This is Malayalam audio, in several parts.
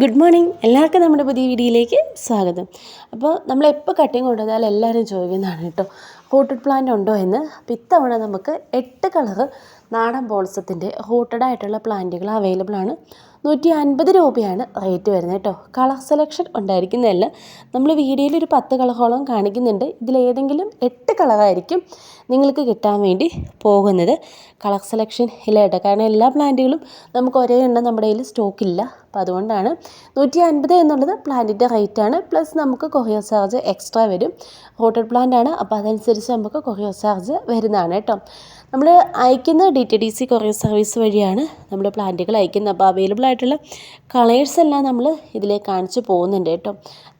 Good morning. എല്ലാവർക്കും നമ്മുടെ പുതിയ വീഡിയോയിലേക്ക് സ്വാഗതം. അപ്പോൾ നമ്മൾ നമ്മളെപ്പോൾ കട്ടിങ് കൊണ്ടുവന്നാൽ എല്ലാവരും ചോദിക്കുന്നതാണ് കേട്ടോ ഹോട്ടഡ് പ്ലാന്റ് ഉണ്ടോ എന്ന്. അപ്പോൾ ഇത്തവണ നമുക്ക് എട്ട് കളർ നാടൻ ബോൾസത്തിന്റെ ഹോട്ടഡ് ആയിട്ടുള്ള പ്ലാന്റുകൾ അവൈലബിൾ ആണ്. നൂറ്റി അൻപത് രൂപയാണ് റേറ്റ് വരുന്നത് കേട്ടോ. കളർ സെലക്ഷൻ ഉണ്ടായിരിക്കുന്നതല്ല. നമ്മൾ വീഡിയോയിൽ ഒരു പത്ത് കളറോളം കാണിക്കുന്നുണ്ട്. ഇതിലേതെങ്കിലും എട്ട് കളറായിരിക്കും നിങ്ങൾക്ക് കിട്ടാൻ വേണ്ടി പോകുന്നത്. കളർ സെലക്ഷൻ ഇല്ല കേട്ടോ. കാരണം എല്ലാ പ്ലാന്റുകളും നമുക്ക് ഒരേ എണ്ണം നമ്മുടെ കയ്യിൽ സ്റ്റോക്കില്ല. അപ്പോൾ അതുകൊണ്ടാണ് നൂറ്റി അൻപത് എന്നുള്ളത് പ്ലാന്റിന്റെ റേറ്റ് ആണ് പ്ലസ് നമുക്ക് കൊറിയർ ചാർജ് എക്സ്ട്രാ വരും. ഹോട്ടൽ പ്ലാന്റ് ആണ് അപ്പോൾ അതനുസരിച്ച് നമുക്ക് കൊറിയർ ചാർജ് വരുന്നതാണ് കേട്ടോ. നമ്മൾ അയക്കുന്ന D T D C courier service വഴിയാണ് നമ്മൾ പ്ലാന്റുകൾ അയക്കുന്നത്. അപ്പോൾ അവൈലബിൾ ആയിട്ടുള്ള കളേഴ്സ് എല്ലാം നമ്മൾ ഇതിലേക്ക് കാണിച്ച് പോകുന്നുണ്ട് കേട്ടോ.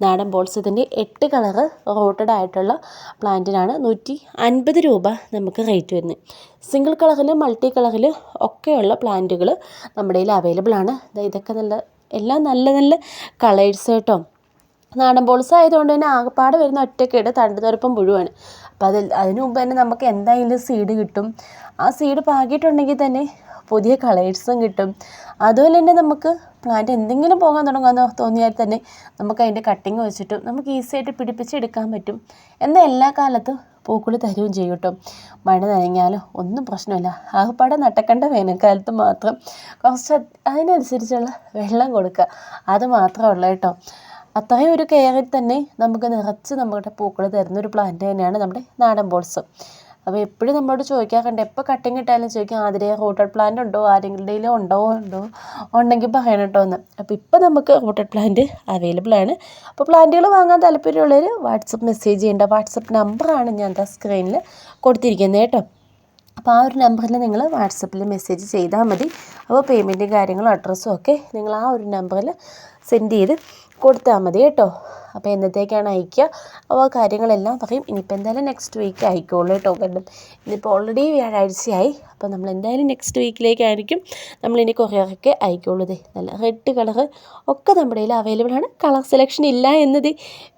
നാടൻ ബോൾസത്തിന്റെ എട്ട് കളറ് റോട്ടഡ് ആയിട്ടുള്ള പ്ലാന്റിനാണ് നൂറ്റി അൻപത് രൂപ നമുക്ക് റേറ്റ് വരുന്നത്. സിംഗിൾ കളറിൽ മൾട്ടി കളറിൽ ഒക്കെയുള്ള പ്ലാന്റുകൾ നമ്മുടെ കയ്യിൽ അവൈലബിൾ ആണ്. ഇതൊക്കെ നല്ല എല്ലാം നല്ല നല്ല കളേഴ്സ് കേട്ടോ. നാടൻ ബോൾസ് ആയതുകൊണ്ട് തന്നെ ആകപ്പാട് വരുന്ന ഒറ്റക്കേട് തണ്ട് തുരപ്പം പുഴുവാണ്. അപ്പോൾ അതിൽ അതിന് മുമ്പ് തന്നെ നമുക്ക് എന്തായാലും സീഡ് കിട്ടും. ആ സീഡ് പാകിയിട്ടുണ്ടെങ്കിൽ തന്നെ പുതിയ കളേഴ്സും കിട്ടും. അതുപോലെ തന്നെ നമുക്ക് പ്ലാന്റ് എന്തെങ്കിലും പോകാൻ തുടങ്ങുമെന്ന് തോന്നിയാൽ തന്നെ നമുക്ക് അതിന്റെ കട്ടിങ് വെച്ചിട്ടും നമുക്ക് ഈസി ആയിട്ട് പിടിപ്പിച്ചെടുക്കാൻ പറ്റും. എന്നാൽ എല്ലാ കാലത്തും പൂക്കൾ തരുകയും ചെയ്യും കേട്ടോ. മഴ നനഞ്ഞാലും ഒന്നും പ്രശ്നമില്ല. ആകപ്പാടെ നട്ടക്കണ്ട വേനൽക്കാലത്ത് മാത്രം കുറച്ച് അതിനനുസരിച്ചുള്ള വെള്ളം കൊടുക്കുക. അത് മാത്രമേ ഉള്ളൂ കേട്ടോ. അത്രയും ഒരു കെയറിൽ തന്നെ നമുക്ക് നിറച്ച് നമ്മുടെ പൂക്കൾ തരുന്ന ഒരു പ്ലാന്റ് തന്നെയാണ് നമ്മുടെ നാടൻ ബോൾസ് അപ്പോൾ എപ്പോഴും നമ്മളോട് ചോദിക്കാറുണ്ട് എപ്പോൾ കട്ടിങ് ഇട്ടാലും ചോദിക്കാം ആതിരെ റൂട്ടഡ് പ്ലാന്റ് ഉണ്ടോ? ആരെങ്കിലും ഉണ്ടോ? ഉണ്ടോ? ഉണ്ടെങ്കിൽ പറയണം കേട്ടോ എന്ന്. അപ്പോൾ ഇപ്പോൾ നമുക്ക് റൂട്ടഡ് പ്ലാന്റ് അവൈലബിൾ ആണ്. അപ്പോൾ പ്ലാന്റുകൾ വാങ്ങാൻ താല്പര്യമുള്ളവർ വാട്സപ്പ് മെസ്സേജ് ചെയ്യേണ്ട. വാട്സപ്പ് നമ്പറാണ് ഞാൻ എന്താ സ്ക്രീനിൽ കൊടുത്തിരിക്കുന്നത് കേട്ടോ. അപ്പോൾ ആ ഒരു നമ്പറിൽ നിങ്ങൾ വാട്സപ്പിൽ മെസ്സേജ് ചെയ്താൽ മതി. അപ്പോൾ പേയ്മെന്റും കാര്യങ്ങളും അഡ്രസ്സും ഒക്കെ നിങ്ങൾ ആ ഒരു നമ്പറിൽ സെൻഡ് ചെയ്ത് കൊടുത്താൽ മതി കേട്ടോ. അപ്പോൾ എന്നത്തേക്കാണ് അയക്കുക? അപ്പോൾ ആ കാര്യങ്ങളെല്ലാം പറയും. ഇനിയിപ്പോൾ എന്തായാലും നെക്സ്റ്റ് വീക്ക് അയക്കുള്ളൂ കേട്ടോ കാരണം ഇന്നിപ്പോൾ ഓൾറെഡി വ്യാഴാഴ്ചയായി. അപ്പോൾ നമ്മൾ എന്തായാലും നെക്സ്റ്റ് വീക്കിലേക്കായിരിക്കും നമ്മളിനി കൊറിയറൊക്കെ അയക്കുള്ളൂ നല്ല റെഡ് കളർ ഒക്കെ നമ്മുടെ കയ്യിൽ അവൈലബിൾ ആണ്. കളർ സെലക്ഷൻ ഇല്ല എന്നത്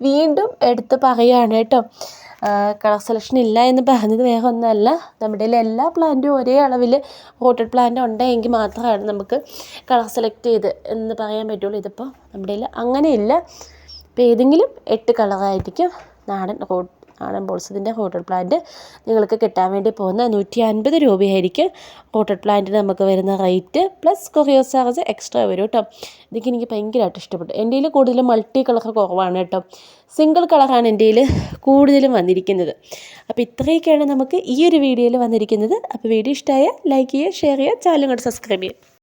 വീണ്ടും എടുത്ത് പറയുകയാണ് കേട്ടോ. കളർ സെലക്ഷൻ ഇല്ല എന്ന് പറഞ്ഞത് വേറെ ഒന്നല്ല. നമ്മുടെ എല്ലാ പ്ലാന്റും ഒരേ അളവിൽ റോട്ടഡ് പ്ലാന്റ് ഉണ്ടെങ്കിൽ മാത്രമാണ് നമുക്ക് കളർ സെലക്ട് ചെയ്ത് എന്ന് പറയാൻ പറ്റുള്ളൂ. ഇതിപ്പോൾ നമ്മുടെ അങ്ങനെയില്ല. ഇപ്പോൾ ഏതെങ്കിലും എട്ട് കളറായിരിക്കും നാടൻ റോഡ് നാടൻ ബോൾസത്തിന്റെ ഹോട്ടൽ പ്ലാന്റ് നിങ്ങൾക്ക് കിട്ടാൻ വേണ്ടി പോകുന്ന നൂറ്റി അൻപത് രൂപയായിരിക്കും ഹോട്ടൽ പ്ലാന്റിന് നമുക്ക് വരുന്ന rate plus courier charge extra വരും കേട്ടോ. ഇതൊക്കെ എനിക്ക് ഭയങ്കരമായിട്ട് ഇഷ്ടപ്പെട്ടു. എന്റെ കൂടുതലും മൾട്ടി കളർ കുറവാണ് കേട്ടോ. സിംഗിൾ കളറാണ് എന്റെ കൂടുതലും വന്നിരിക്കുന്നത്. അപ്പോൾ ഇത്രയൊക്കെയാണ് നമുക്ക് ഈ ഒരു വീഡിയോയിൽ വന്നിരിക്കുന്നത്. അപ്പോൾ വീഡിയോ ഇഷ്ടമായ ലൈക്ക് ചെയ്യുക ഷെയർ ചെയ്യുക ചാനൽ കൂടെ സബ്സ്ക്രൈബ് ചെയ്യുക.